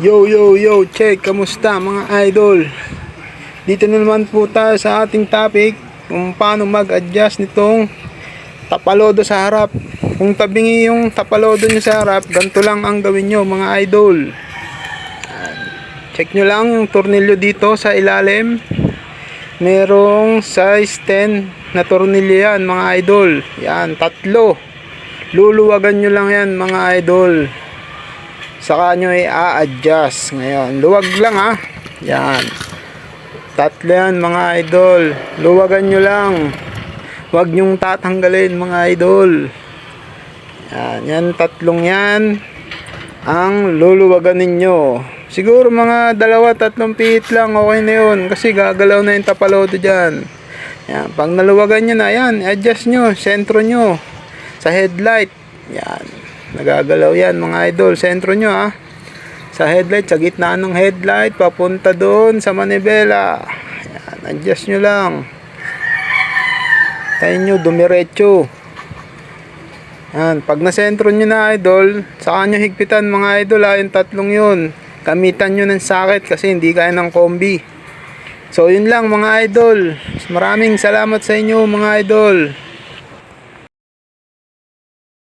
Yo yo yo, check, kamusta mga idol? Dito na naman po tayo sa ating topic kung paano mag-adjust nitong tapalodo sa harap. Kung tabingi yung tapalodo nyo sa harap, ganito lang ang gawin nyo mga idol. Check nyo lang yung tornilyo dito sa ilalim. Merong size 10 na tornilyo yan mga idol. Yan, tatlo. Luluwagan nyo lang yan mga idol saka nyo i-adjust ngayon. Luwag lang ha? Yan. Tatlo yan mga idol. Luwagan nyo lang. Wag nyong tatanggalin mga idol. Yan yan tatlong yan ang luluwagan ninyo. Siguro mga dalawa tatlong pihit lang okay na yun. Kasi gagalaw na yung tapalodo dyan. Yan pag naluwagan nyo na yan adjust nyo sentro nyo sa headlight. Yan Nagagalaw yan mga idol. Sentro nyo ha. Sa headlight, sa gitna ng headlight, papunta doon sa manibela. Yan, adjust nyo lang. Tayo nyo, dumiretso. Yan, pag nasentro nyo na idol, saka nyo higpitan mga idol ha, yung tatlong yun. Kamitan nyo ng sakit kasi hindi kaya ng kombi. So yun lang mga idol. Maraming salamat sa inyo mga idol.